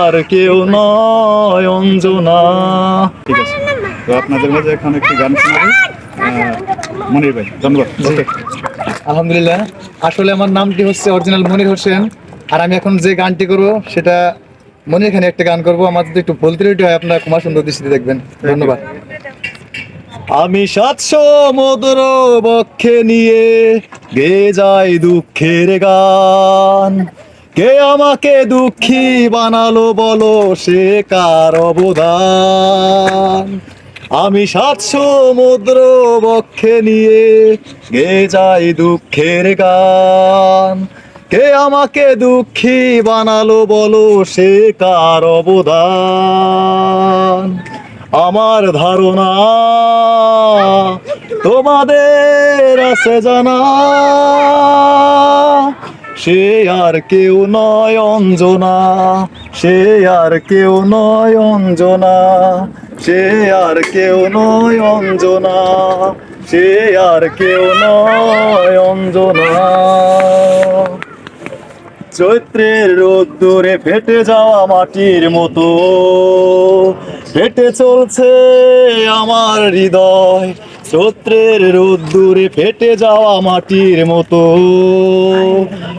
আর কেউ নয় অঞ্জনা। ঠিক আছে। তো আপনাদের মাঝে এখন একটি গান শোনাবো। মনির ভাই ধন্যবাদ। আলহামদুলিল্লাহ। আসলে আমার নামটি হচ্ছে অরিজিনাল মনির হোসেন আর আমি এখন যে গানটি করব সেটা মনির খানে একটা গান করব। আমার যদি একটু ভুল ত্রুটি হয় আপনারা ক্ষমা সুন্দর দৃষ্টিতে দেখবেন। ধন্যবাদ। আমি সাতশো মধুর বক্ষে নিয়ে গে যাই দুঃখের গান। কে আমাকে দুঃখী বানালো বলো সে কার অবদান? আমি সাতশো মুদ্র বক্ষে নিয়ে গে যাই দুঃখের গান। কে আমাকে দুঃখী বানালো বলো সে কার অবদান? আমার ধারণা তোমাদের আছে জানা। সে আর কেউ নয়, অঞ্জনা। সে আর কেউ নয়, অঞ্জনা। সে আর কেউ নয়, অঞ্জনা। সে আর কেউ নয়, অঞ্জনা। চৈত্রের রোদ্দুরে ফেটে যাওয়া মাটির মতো। ফেটে চলছে আমার হৃদয়। চৈত্রের রোদ্দুরে ফেটে যাওয়া মাটির মতো।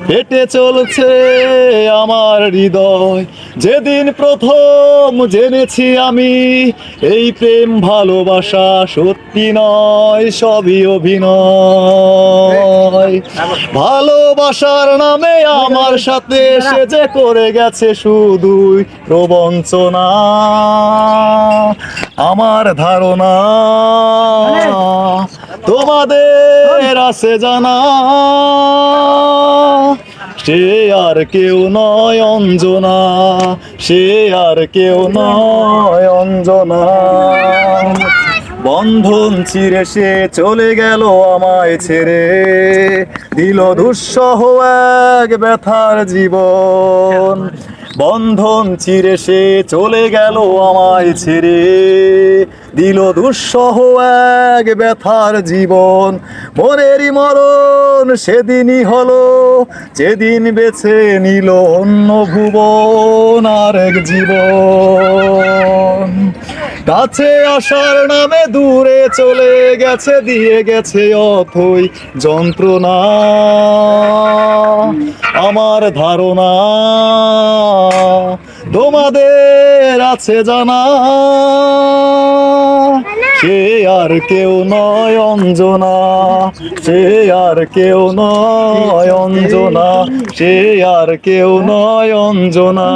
ফেটে চলছে আমার হৃদয়। যেদিন প্রথম জেনেছি আমি, এই প্রেম ভালোবাসা সত্যি নয়, সবই অভিনয়। ভালোবাসার নামে আমার সাথে সে যে করে গেছে শুধুই প্রবঞ্চনা। আমার ধারণা তোমাদের আছে জানা। সে আর কেউ নয় অঞ্জনা, সে আর কেউ নয় অঞ্জনা। বন্ধন চিরে সে চলে গেল আমায় ছেড়ে। দিল দুঃসহ এক ব্যথার জীবন। বন্ধন চিরে সে চলে গেল আমায় ছেড়ে। দিল দুঃসহ এক ব্যথার জীবন মনেরই মরণ সেদিনই হলো, যেদিন বেছে নিল অন্য ভুবন আর এক জীবন। কাছে আসার নামে দূরে চলে গেছে, দিয়ে গেছে অথই যন্ত্রণা। আমার ধারণা তোমাদের আছে জানা, সে আর কেউ নয় অঞ্জনা, সে আর কেউ নয় অঞ্জনা, সে আর কেউ নয় অঞ্জনা